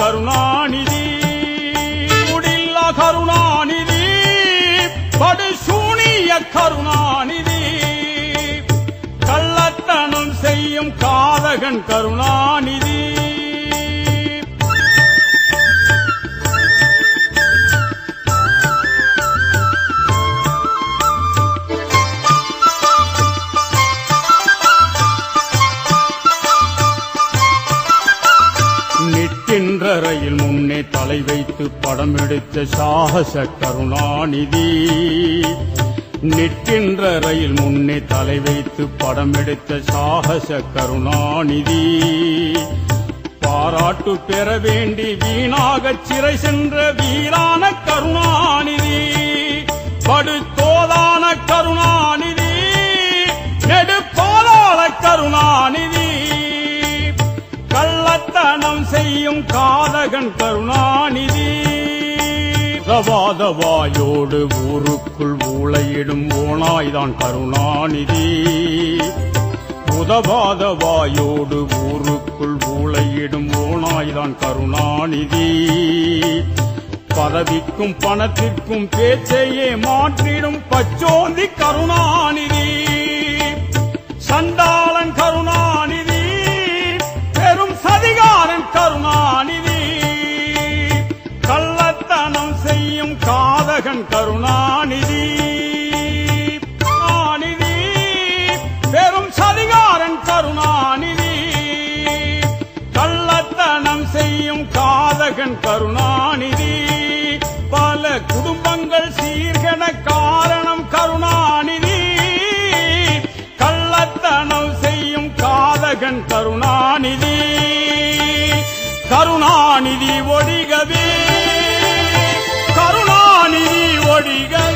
கருணாநிதி முடில்லா கருணாநிதி படுசூனிய கருணாநிதி. கள்ளத்தனம் செய்யும் காதகன் கருணாநிதி. நிற்கின்ற ரயில் முன்னே தலை வைத்து படம் எடுத்த சாகச கருணாநிதி. நிற்கின்ற ரயில் முன்னே தலை வைத்து படம் எடுத்த சாகச கருணாநிதி. பாராட்டு பெற வேண்டி வீணாக சிறை சென்ற வீரான கருணாநிதி. படுத்தோதான கருணாநிதி. நெடுப்பாலாள கருணாநிதி. கள்ளத்தனம் செய்யும் காலகன் கருணாநிதி. உதவாத வாயோடு ஊருக்குள் ஊழையிடும் ஓனாய்தான் கருணாநிதி. உதவாத வாயோடு ஊருக்குள் ஊழையிடும் ஓனாய்தான் கருணாநிதி. பதவிக்கும் பணத்திற்கும் பேச்சையே மாற்றிடும் பச்சோந்தி கருணா காதகன் கருணாநிதி. கருணாநிதி பெரும் சதிகாரன் கருணாநிதி. கள்ளத்தனம் செய்யும் காதகன் கருணாநிதி. பல குடும்பங்கள் சீர்கெட காரணம் கருணாநிதி. கள்ளத்தனம் செய்யும் காதகன் கருணாநிதி. கருணாநிதி ஒழிகவே. ஓடிகள்